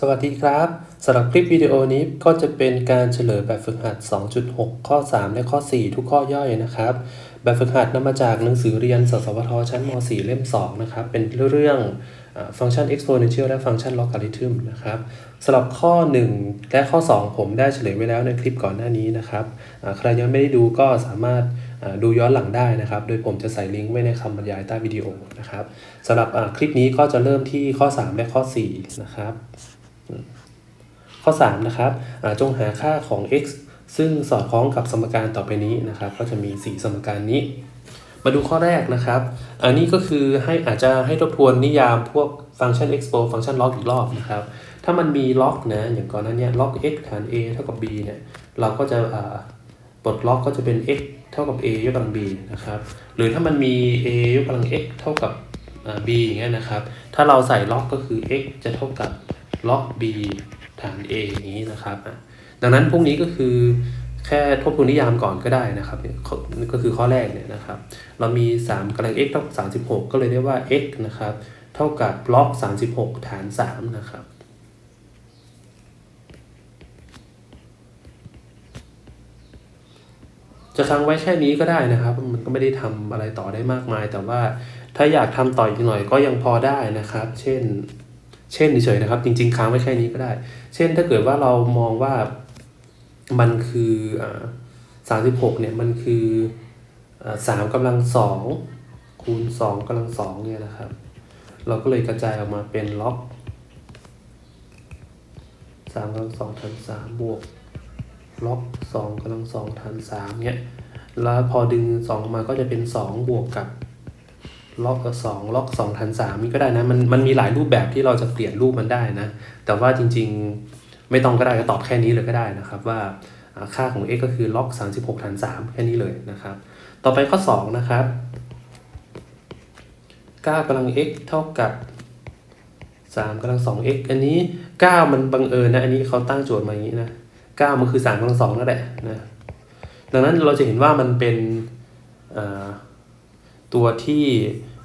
สวัสดีครับสำหรับคลิปวิดีโอนี้ก็จะเป็นการเฉลยแบบฝึกหัด 2.6 ข้อ 3 และข้อ 4 ทุกข้อย่อยนะครับ แบบฝึกหัดนำมาจากหนังสือเรียนสสวทชั้นม .4 เล่ม 2 นะครับ เป็นเรื่องฟังก์ชัน exponential และฟังก์ชัน logarithm นะครับสำหรับข้อ 1 และข้อ 2 ผมได้เฉลยไว้แล้วในคลิปก่อนหน้านี้นะครับใครยังไม่ได้ดูก็สามารถดูย้อนหลังได้นะครับ โดยผมจะใส่ลิงก์ไว้ในคำบรรยายใต้วิดีโอนะครับสำหรับคลิปนี้ก็จะเริ่มที่ข้อ 3 และข้อ 4 นะครับ ข้อ 3 นะครับจงหาค่าของ x ซึ่งสอดคล้องกับสมการต่อไปนี้นะครับ ก็จะมี 4 สมการนี้ มาดูข้อแรกนะครับ อันนี้ก็คือให้อาจจะให้ทบทวนนิยามพวกฟังก์ชัน expo ฟังก์ชัน log อีกรอบนะครับ ถ้ามันมี log นะอย่างก่อนหน้านี้ log x ฐาน a เท่ากับ b เนี่ยเราก็จะปลดล็อกก็จะเป็น x เท่ากับ a ยกกำลัง b นะครับ หรือถ้ามันมี a ยกกำลัง x เท่ากับ b อย่างเงี้ยนะครับ ถ้าเราใส่ log ก็คือ x จะเท่ากับ log b ฐาน a อย่างนี้นะครับ ดังนั้นพวกนี้ก็คือแค่ทบทวนนิยามก่อนก็ได้นะครับก็คือข้อแรกเนี่ยนะครับ เรามี 3กำลัง x เท่ากับ36 ก็เลยได้ว่า x นะครับ เท่ากับล็อก 36 ฐาน 3 นะครับจะค้างไว้แค่นี้ก็ได้นะครับ มันก็ไม่ได้ทำอะไรต่อได้มากมาย แต่ว่าถ้าอยากทำต่ออีกหน่อยก็ยังพอได้นะครับ เช่น เช่นเฉยๆนะครับ จริง ๆ ค้างไว้แค่นี้ก็ได้ เช่นถ้าเกิดว่าเรามองว่ามันคือสามสิบหกเนี่ยมันคือสามกำลังสองคูณสองกำลังสองเนี่ยนะครับ เราก็เลยกระจายออกมาเป็นล็อกสามกำลังสองฐานสามบวกล็อกสองกำลังสองฐานสามเนี่ยแล้วพอดึงสองมาก็จะเป็นสองบวกกับ ล็อกสองล็อกสองฐานสามนี่ก็ได้นะ มันมันมีหลายรูปแบบที่เราจะเปลี่ยนรูปมันได้นะ แต่ว่าจริงๆไม่ต้องก็ได้ก็ตอบแค่นี้เลยก็ได้นะครับ ว่าค่าของ x ก็คือล็อก 36ฐาน3แค่นี้เลยนะครับ ต่อไปข้อ 2 นะครับ 9กำลัง x เท่ากับ3กำลัง 2x อันนี้ 9 มันบังเอิญนะ อันนี้เขาตั้งโจทย์มาอย่างนี้นะ 9 มันคือ3กำลัง2นั่นแหละนะ ดังนั้นเราจะเห็นว่ามันเป็นอ่า ตัวที่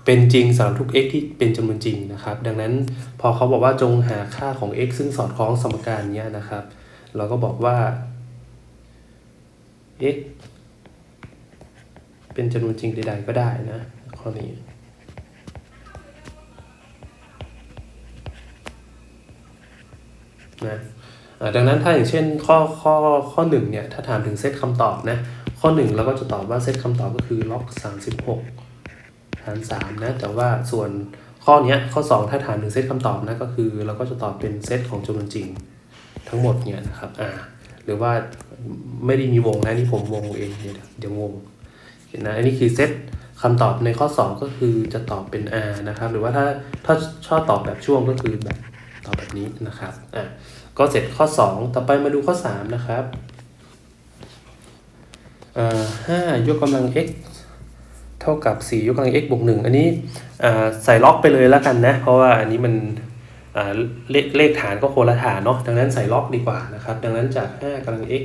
เป็นจริงสำหรับทุก x ที่เป็นจำนวนจริงนะครับ ดังนั้นพอเขาบอกว่าจงหาค่าของ x ซึ่งสอดคล้องสมการนี้นะครับ เราก็บอกว่า x เป็นจำนวนจริงใดๆก็ได้นะข้อนี้นะดังนั้นถ้าอย่างเช่นข้อข้อข้อหนึ่งเนี่ยถ้าถามถึงเซตคำตอบนะข้อหนึ่งเราก็จะตอบว่าเซตคำตอบก็คือล็อก36 ฐาน3นะแต่ว่าส่วนข้อนี้ข้อ 2 ถ้าถามถึงเซตคำตอบนะก็คือ เราก็จะตอบเป็นเซตของจำนวนจริงทั้งหมดเนี่ยนะครับอ่าหรือว่าไม่ได้มีวงนะนี่ผมวงเองเดี๋ยววงเห็นนะอันนี้คือเซตคำตอบในข้อ 2 ก็คือจะตอบเป็น R นะครับ หรือว่าถ้าถ้าชอบตอบแบบช่วงก็คือแบบตอบแบบนี้นะครับอะก็เสร็จข้อ 2 ต่อไปมาดูข้อ 3 นะครับอ่าห้ายกกำลัง x เท่ากับ 4 ยกกำลัง x บวก 1 อันนี้ใส่ล็อกไปเลยแล้วกันนะ เพราะว่าอันนี้มันเลขเลขฐานก็โคนละฐานเนาะ ดังนั้นใส่ล็อกดีกว่านะครับ ดังนั้นจาก 5กำลัง x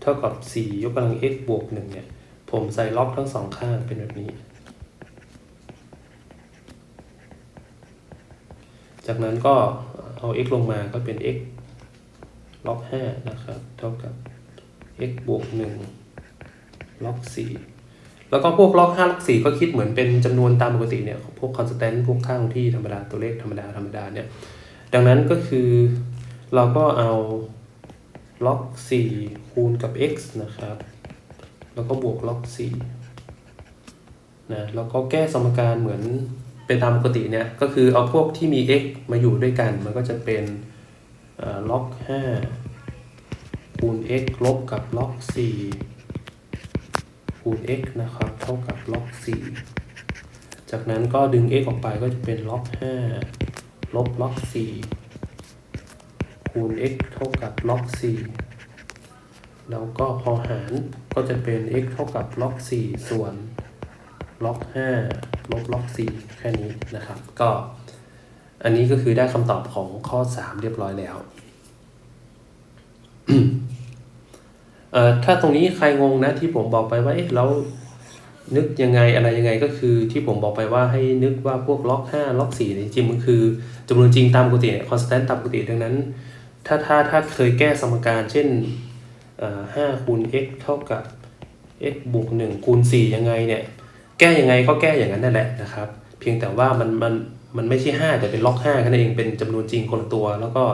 เท่ากับ 4 ยกกำลัง x บวก 1 เนี่ย ผมใส่ล็อกทั้งสองข้างเป็นแบบนี้ จากนั้นก็เอา x ลงมาก็เป็น x ล็อก 5 นะครับ เท่ากับ x บวก 1 ล็อกสี่ แล้วก็พวกล็อกห้าล็อกสี่ก็คิดเหมือนเป็นจำนวนตามปกติเนี่ย พวกคอนสแตนต์พวกค่าคงที่ธรรมดาตัวเลขธรรมดาธรรมดาเนี่ย ดังนั้นก็คือเราก็เอาล็อกสี่คูณกับ x นะครับ แล้วก็บวกล็อกสี่นะแล้วก็แก้สมการเหมือนเป็นตามปกติเนี่ยก็คือเอาพวกที่มี x มาอยู่ด้วยกัน มันก็จะเป็นล็อกห้าคูณ x ลบกับล็อกสี่ คูณ x นะครับ เท่ากับล็อก4จากนั้นก็ดึง x ออกไปก็จะเป็นล็อก5ลบล็อก4คูณ x เท่ากับล็อก4แล้วก็พอหารก็จะเป็น x เท่ากับล็อก4ส่วนล็อก5ลบล็อก4แค่นี้นะครับ ก็อันนี้ก็คือได้คำตอบของข้อ 3 เรียบร้อยแล้ว อ่อถ้าตรงนี้ใครงงนะที่ผมบอกไปว่าเอ๊ะแล้วนึกยังไงอะไรยังไงก็คือที่ผมบอกไปว่าให้นึกว่าพวกล็อก 5 ล็อก4ี่จริงมันคือจำนวนจริงตามปกติคอนสแตนต์ตามปกติดังนั้น ถ้าถ้าถ้าเคยแก้สมการเช่นห้าคูณ x เท่ากับ x บวก1คูณ4ยังไงเนี่ย แก้ยังไงก็แก้อย่างนั้นนั่นแหละนะครับ เพียงแต่ว่ามันมันมันไม่ใช่ 5 แต่เป็นล็อก5แค่นั้นเองเป็นจำนวนจริงคนละตัว แล้วก็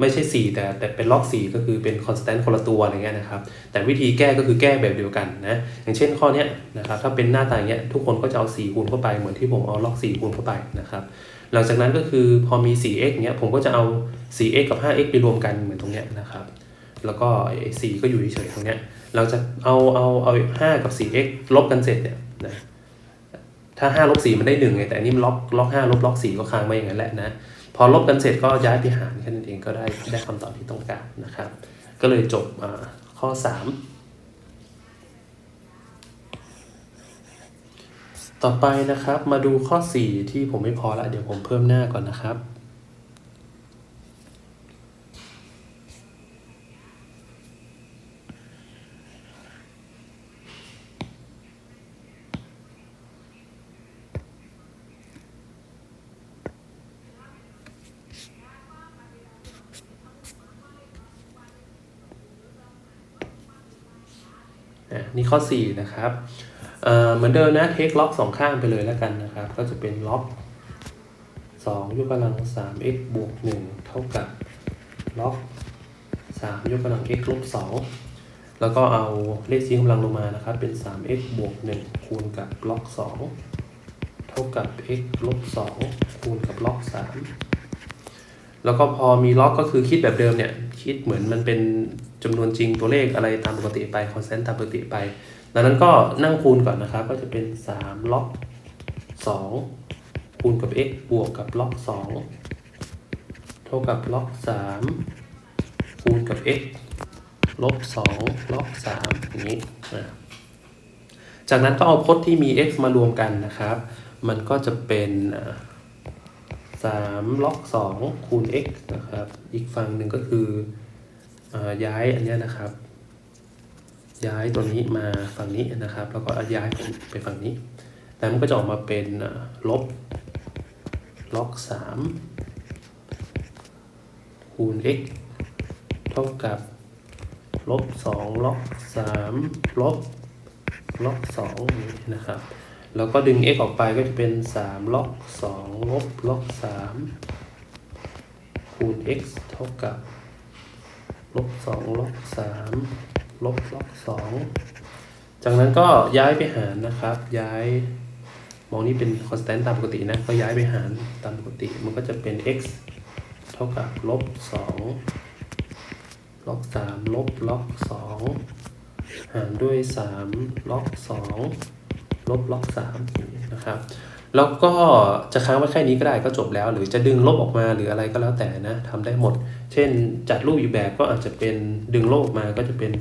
ไม่ใช่ 4 แต่แต่เป็นล็อก 4 ก็คือเป็นคอนสแตนต์คนละตัวอะไรเงี้ยนะครับ แต่วิธีแก้ก็คือแก้แบบเดียวกันนะ อย่างเช่นข้อเนี้ยนะครับถ้าเป็นหน้าตาอย่างเงี้ยทุกคนก็จะเอา 4 คูณเข้าไปเหมือนที่ผมเอาล็อก 4 คูณเข้าไปนะครับ หลังจากนั้นก็คือพอมี 4x เนี้ยผมก็จะเอา 4x กับ 5x ไปรวมกันเหมือนตรงเนี้ยนะครับ แล้วก็ไอ้4ก็อยู่เฉยๆตรงเนี้ยเราจะเอาเอาเอา 5 กับ 4x ลบกันเสร็จเนี่ยนะถ้า5ลบ4มันได้1ไงแต่อันนี้มันล็อกล็อก5ลบล็อก4ก็ค้างไว้อย่างนั้นแหละนะ พอลบกันเสร็จก็ย้ายไปหารแค่นั้นเองก็ได้ได้คำตอบที่ต้องการนะครับ ก็เลยจบข้อ 3 ต่อไปนะครับมาดูข้อ 4 ที่ผมไม่พอละเดี๋ยวผมเพิ่มหน้าก่อนนะครับ อะนี่ข้อ 4 นะครับเอ่อเหมือนเดิมนะเทคล็อกสองข้างไปเลยแล้วกันนะครับ ก็จะเป็นล็อก2ยกกำลัง 3x บวก 1 เท่ากับล็อก3ยกกำลัง x ลบ2แล้วก็เอาเลขชี้กำลังลงมานะครับ เป็น 3x บวก 1 คูณกับล็อก 2 เท่ากับ x ลบ2คูณกับล็อก 3 แล้วก็พอมีล็อกก็คือคิดแบบเดิมเนี่ย คิดเหมือนมันเป็น จำนวนจริงตัวเลขอะไรตามปกติไปคอนสแตนต์ตามปกติไป ดังนั้นก็นั่งคูณก่อนนะครับ ก็จะเป็น 3 ล็อก 2 คูณกับ x บวกกับล็อก 2 เท่ากับล็อก 3 คูณกับ x ลบ 2 ล็อก 3 อย่างนี้นะจากนั้นก็เอาพจน์ที่มี x มารวมกันนะครับ มันก็จะเป็นสามล็อกสองคูณ x นะครับ อีกฝั่งหนึ่งก็คือ ย้ายอันนี้นะครับ ย้ายตัวนี้มาฝั่งนี้นะครับ แล้วก็ย้ายไปฝั่งนี้ แล้วมันก็จะออกมาเป็นลบล็อกสามคูณ x เท่ากับลบสองล็อกสามลบล็อกสองนะครับ แล้วก็ดึง x ออกไปก็จะเป็น3ล็อก2ลบล็อก3คูณ x เท่ากับ ลบ2ล็อก3ลบล็อก2จากนั้นก็ย้ายไปหารนะครับ ย้ายมองนี่เป็น constant ตามปกตินะ ก็ย้ายไปหารตามปกติ มันก็จะเป็น x เท่ากับลบ2ล็อก3ลบล็อก2หารด้วย3ล็อก2ลบล็อกสามนะครับ แล้วก็จะค้างไว้แค่นี้ก็ได้ก็จบแล้ว หรือจะดึงลบออกมาหรืออะไรก็แล้วแต่นะทำได้หมด เช่นจัดรูปอีกแบบก็อาจจะเป็นดึงลบออกมาก็จะเป็น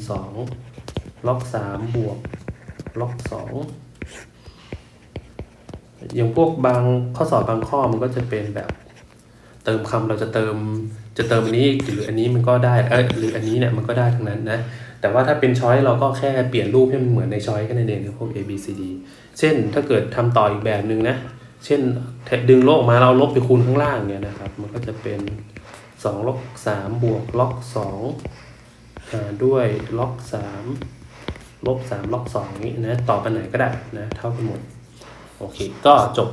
2ล็อก3บวกล็อก2อย่างพวกบางข้อสอบบางข้อมันก็จะเป็นแบบเติมคำเราจะเติมจะเติมอันนี้หรืออันนี้มันก็ได้เออหรืออันนี้เนี่ยมันก็ได้ทั้งนั้นนะแต่ว่าถ้าเป็นช้อยเราก็แค่เปลี่ยนรูปให้มันเหมือนในช้อยแค่นั้นเองพวก A B C D เช่นถ้าเกิดทำต่ออีกแบบหนึ่งนะ เช่นดึงโลกมาเราลบไปคูณข้างล่างเนี่ยนะครับ มันก็จะเป็น2ล็อก3บวกล็อก2หารด้วยล็อก3ลบ3ล็อก2นี้นะต่อไปไหนก็ได้นะเท่ากันหมด โอเค ก็จบ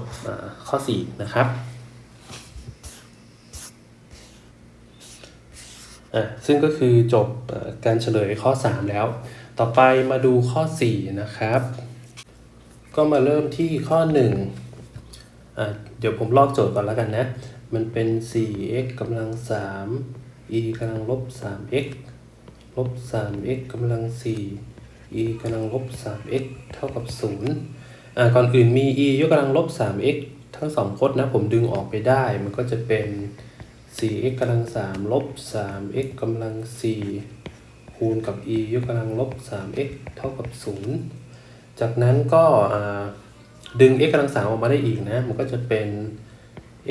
ข้อ 4 นะครับอะซึ่งก็คือจบการเฉลยข้อ 3 แล้ว ต่อไปมาดูข้อ 4 นะครับ ก็มาเริ่มที่ข้อ1อะเดี๋ยวผมลอกโจทย์ก่อนแล้วกันนะ มันเป็น 4x กำลัง 3 e กำลังลบ 3x ลบ 3x กำลัง 4 e กำลังลบ 3x เท่ากับ 0 อ่าก่อนอื่นมี e ยกกำลังลบ 3x ทั้งสองพจน์นะ ผมดึงออกไปได้ มันก็จะเป็น 4x กำลัง 3 ลบ 3x กำลัง 4 คูณกับ e ยกกำลังลบ 3x เท่ากับ 0 จากนั้นก็ดึง x กำลัง3ออกมาได้อีกนะ มันก็จะเป็น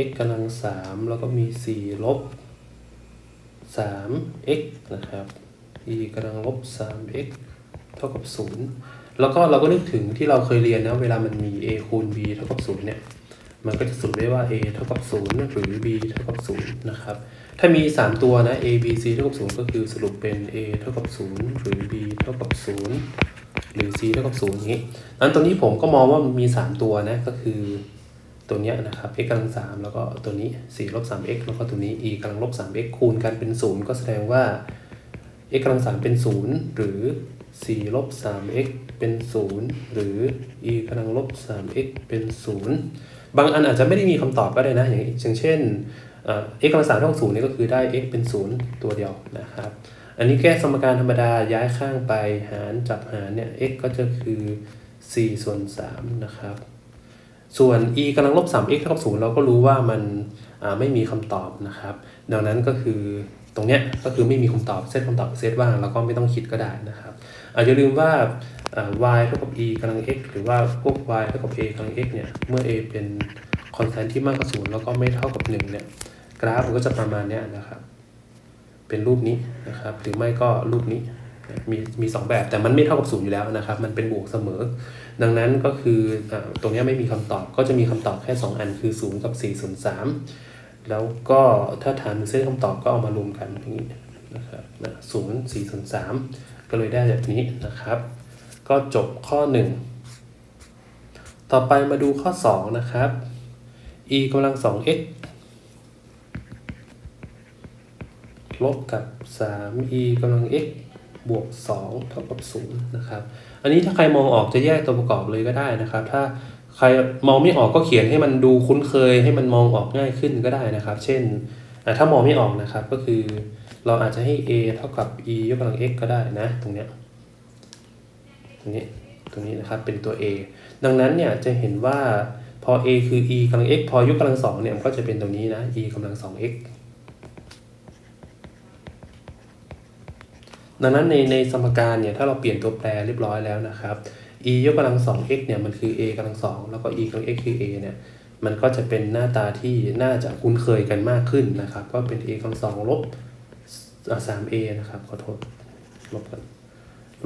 x กำลัง3แล้วก็มี 4 ลบ 3x นะครับ e กำลังลบ 3x เท่ากับ 0 แล้วก็เราก็นึกถึงที่เราเคยเรียนนะ เวลามันมี a คูณ b เท่ากับ 0 เนี่ย มันก็จะสรุปได้ว่า a เท่ากับ 0 หรือ b เท่ากับ 0 นะครับ ถ้ามี 3 ตัวนะ a b c เท่ากับ 0 ก็คือสรุปเป็น a เท่ากับ 0 หรือ b เท่ากับ 0 หรือ c เท่ากับ0อย่างนี้นั้นตัวนี้ผมก็มองว่ามันมี 3 ตัวนะ ก็คือตัวนี้นะครับ x กำลัง3แล้วก็ตัวนี้4ลบ 3x แล้วก็ตัวนี้ e กำลังลบ 3x คูณกันเป็น 0 ก็แสดงว่า x กำลัง3เป็น 0 หรือ4ลบ 3x เป็น 0 หรือ e กำลังลบ 3x เป็น 0 บางอันอาจจะไม่ได้มีคำตอบก็ได้นะ อย่างเช่น x กำลัง3เท่ากับ0นี่ก็คือได้ x เป็น 0 ตัวเดียวนะครับ อันนี้แก้สมการธรรมดาย้ายข้างไปหารจับหารเนี่ย x ก็จะคือ 4 ส่วน 3 นะครับ ส่วน e กำลังลบ 3x เท่ากับ0เราก็รู้ว่ามันไม่มีคำตอบนะครับ ดังนั้นก็คือตรงเนี้ยก็คือไม่มีคำตอบเซตคำตอบเซตว่างแล้วก็ไม่ต้องคิดก็ได้นะครับอาจจะลืมว่าอ่า y เท่ากับ e กำลัง x หรือว่าพวก y เท่ากับ a กำลัง x เนี่ย เมื่อ a เป็นคอนสแตนที่มากกว่า0แล้วก็ไม่เท่ากับ1เนี่ย กราฟมันก็จะประมาณเนี้ยนะครับ เป็นรูปนี้นะครับหรือไม่ก็รูปนี้มีมีสองแบบแต่มันไม่เท่ากับศูนย์อยู่แล้วนะครับ มันเป็นบวกเสมอ ดังนั้นก็คืออตรงนี้ไม่มีคำตอบก็จะมีคำตอบแค่ 2 อันคือ0กับ4ส่วน3แล้วก็ถ้าฐานเส้นคำตอบก็เอามารวมกันอย่างนี้นะครับศูนย์สี่ส่วนสามก็เลยได้แบบนี้นะครับ ก็จบข้อ 1 ต่อไปมาดูข้อ 2 นะครับ e กำลัง 2x ลบกับ 3e กำลัง x บวก 2 เท่ากับ 0 นะครับ อันนี้ถ้าใครมองออกจะแยกตัวประกอบเลยก็ได้นะครับ ถ้าใครมองไม่ออกก็เขียนให้มันดูคุ้นเคยให้มันมองออกง่ายขึ้นก็ได้นะครับ เช่นอ่ถ้ามองไม่ออกนะครับก็คือเราอาจจะให้ a เท่ากับ e ยกกำลัง x ก็ได้นะ ตรงเนี้ยตรงนี้ตรงนี้นะครับเป็นตัว a ดังนั้นเนี่ยจะเห็นว่าพอ a คือ e กำลัง x พอยกกำลังสองเนี่ยมันก็จะเป็นตรงนี้นะ e กำลัง 2x ดังนั้นในในสมการเนี่ยถ้าเราเปลี่ยนตัวแปรเรียบร้อยแล้วนะครับ e ยกกำลัง 2x เนี่ยมันคือ a กำลัง2แล้วก็ e กำลัง x คือ a เนี่ยมันก็จะเป็นหน้าตาที่น่าจะคุ้นเคยกันมากขึ้นนะครับ ก็เป็น a กำลัง2ลบอ่า 3a นะครับขอโทษลบกัน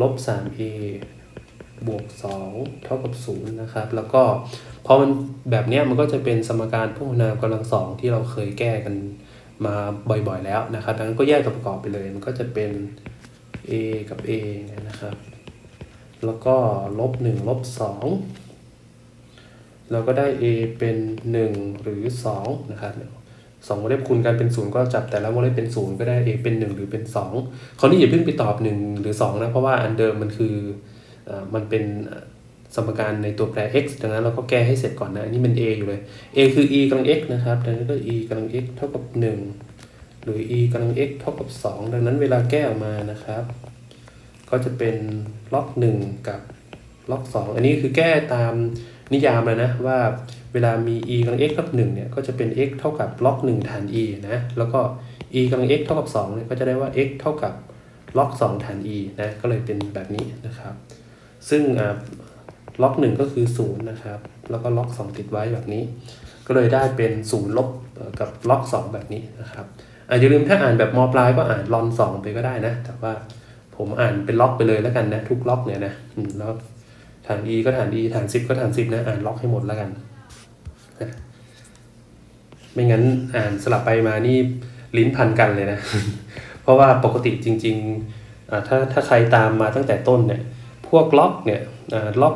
ลบ 3a บวก 2 เท่ากับ 0 นะครับ แล้วก็พอมันแบบเนี้ยมันก็จะเป็นสมการพวกนามกำลังสองที่เราเคยแก้กันมาบ่อยๆแล้วนะครับ ดังนั้นก็แยกตัวประกอบไปเลย มันก็จะเป็น a กับ a เนี่ยนะครับ แล้วก็ลบ1ลบ2เราก็ได้ a เป็น 1 หรือ 2 นะครับสองโมเลกุลคูณกันเป็น0ก็จับแต่ละโมเลกุลเป็น0ก็ได้ a เป็น 1 หรือเป็น 2 คราวนี้อย่าเพิ่งไปตอบ 1 หรือ 2 นะ เพราะว่าอันเดิมมันคือเอ่อมันเป็นสมการในตัวแปร x ดังนั้นเราก็แก้ให้เสร็จก่อนนะ อันนี้มัน a อยู่เลย a คือ e กำลัง x นะครับ ดังนั้นก็ e กำลัง x เท่ากับ 1 หรือ e กำลัง x เท่ากับ 2 ดังนั้นเวลาแก้ออกมานะครับ ก็จะเป็นล็อก1กับล็อก 2 อันนี้คือแก้ตามนิยามเลยนะว่าเวลามี e กำลัง x เท่ากับ1เนี่ยก็จะเป็น x เท่ากับล็อก 1 ฐาน e นะแล้วก็ e กำลัง x เท่ากับ2เนี่ยก็จะได้ว่า x เท่ากับล็อก 2 ฐาน e นะก็เลยเป็นแบบนี้นะครับ ซึ่งล็อก 1 ก็คือ 0 นะครับ แล้วก็ล็อก 2 ติดไว้แบบนี้ ก็เลยได้เป็น 0 ลบกับล็อก 2 แบบนี้นะครับ อาอย่าลืมถ้าอ่านแบบมปลายก็อ่านลอน2ไปก็ได้นะ แต่ว่าผมอ่านเป็นล็อกไปเลยแล้วกันนะทุกล็อกเนี่ยนะแล้วฐาน e ก็ฐาน e ฐาน10ก็ฐาน10นะอ่านล็อกให้หมดแล้วกันนะไม่งั้นอ่านสลับไปมานี่ลิ้นพันกันเลยนะ เพราะว่าปกติจริงๆอ่าถ้าถ้าใครตามมาตั้งแต่ต้นเนี่ย พวกล็อกเนี่ยล็อก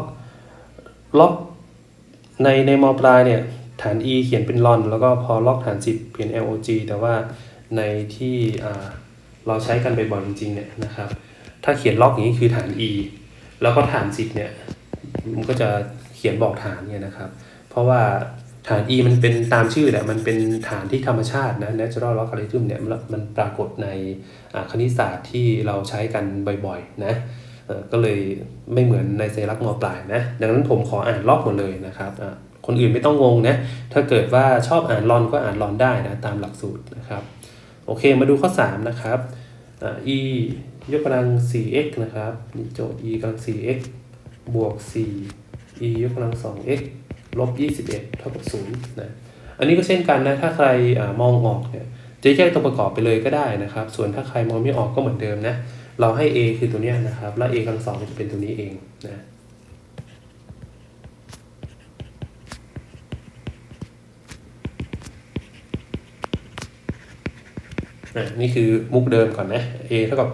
ล็อกในในมปลายเนี่ยฐาน e เขียนเป็นลอน แล้วก็พอล็อกฐาน 10เปลี่ยน log แต่ว่า ในที่เราใช้กันบ่อยๆจริงๆเนี่ยนะครับ ถ้าเขียนล็อกอย่างนี้คือฐาน e แล้วก็ฐาน 10เนี่ยมันก็จะเขียนบอกฐานเนี่ยนะครับ เพราะว่าฐาน e มันเป็นตามชื่อแหละมันเป็นฐานที่ธรรมชาตินะ natural logarithm เนี่ยมันปรากฏในคณิตศาสตร์ที่เราใช้กันบ่อยๆนะก็เลยไม่เหมือนในเซลักมปลายนะ ดังนั้นผมขออ่านล็อกหมดเลยนะครับคนอื่นไม่ต้องงงนะ ถ้าเกิดว่าชอบอ่านลอนก็อ่านลอนได้นะ ตามหลักสูตรนะครับ โอเคมาดูข้อ 3 นะครับ e ยกกำลัง 4x นะครับนี่โจทย์ e กำลัง 4x บวก 4 e ยกกำลัง 2x ลบ 21 เท่ากับ0นะอันนี้ก็เช่นกันนะ ถ้าใครอมองออกเนี่ยจะแยกตัวประกอบไปเลยก็ได้นะครับ ส่วนถ้าใครมองไม่ออกก็เหมือนเดิมนะ เราให้ a คือตัวเนี้ยนะครับ แล้ว a กำลังสองจะเป็นตัวนี้เองนะ นี่คือมุกเดิมก่อนนะ a เท่ากับ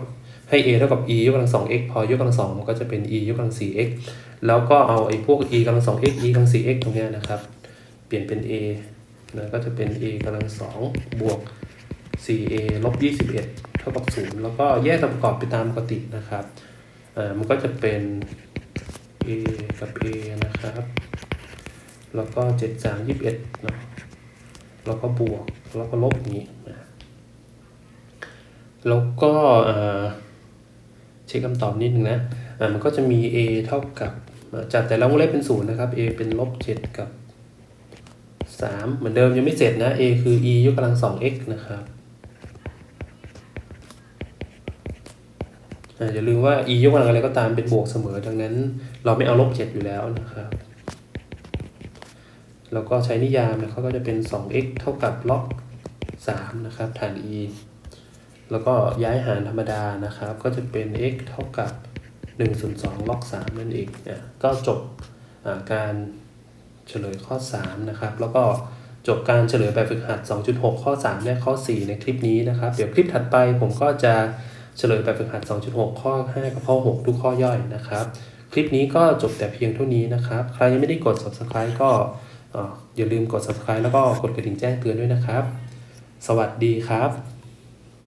ให้ a เท่ากับ e ยกกำลังสอง x พอยกกำลังสองมันก็จะเป็น e ยกกำลังสี่ x แล้วก็เอาไอ้พวก e กำลังสอง x e กำลังสี่ x ตรงเนี้ยนะครับ เปลี่ยนเป็น a นะก็จะเป็น a กำลังสองบวก 4a ลบ21 เท่ากับ 0 แล้วก็แยกตัวประกอบไปตามปกตินะครับอ่ามันก็จะเป็น a กับ a นะครับ แล้วก็ 7 3 21เนาะแล้วก็บวก แล้วก็ลบอย่างนี้นะ แล้วก็เช็คคำตอบนิดนึงนะมันก็จะมี a เท่ากับจัดแต่ละวงเล็บเป็นศูนย์นะครับ a เป็นลบ7กับ3เหมือนเดิมยังไม่เสร็จนะ a คือ e ยกกำลัง 2x นะครับอ่าอย่าลืมว่า e ยกกำลังอะไรก็ตามเป็นบวกเสมอ ดังนั้นเราไม่เอาลบ7อยู่แล้วนะครับแล้วก็ใช้นิยามนะเขาก็จะเป็น 2x เท่ากับล็อก3นะครับฐาน e แล้วก็ย้ายหารธรรมดานะครับ ก็จะเป็น x เท่ากับ 1 ส่วน2ล็อก 3 นั่นเองอะก็จบการเฉลยข้อ 3 นะครับ แล้วก็จบการเฉลยแบบฝึกหัด 2.6 ข้อ 3 และข้อ 4 ในคลิปนี้นะครับ เดี๋ยวคลิปถัดไปผมก็จะเฉลยแบบฝึกหัด 2.6 ข้อ 5 กับข้อ 6 ทุกข้อย่อยนะครับ คลิปนี้ก็จบแต่เพียงเท่านี้นะครับ ใครยังไม่ได้กด subscribe ก็เอ่ออย่าลืมกด subscribe แล้วก็กดกระดิ่งแจ้งเตือนด้วยนะครับ สวัสดีครับ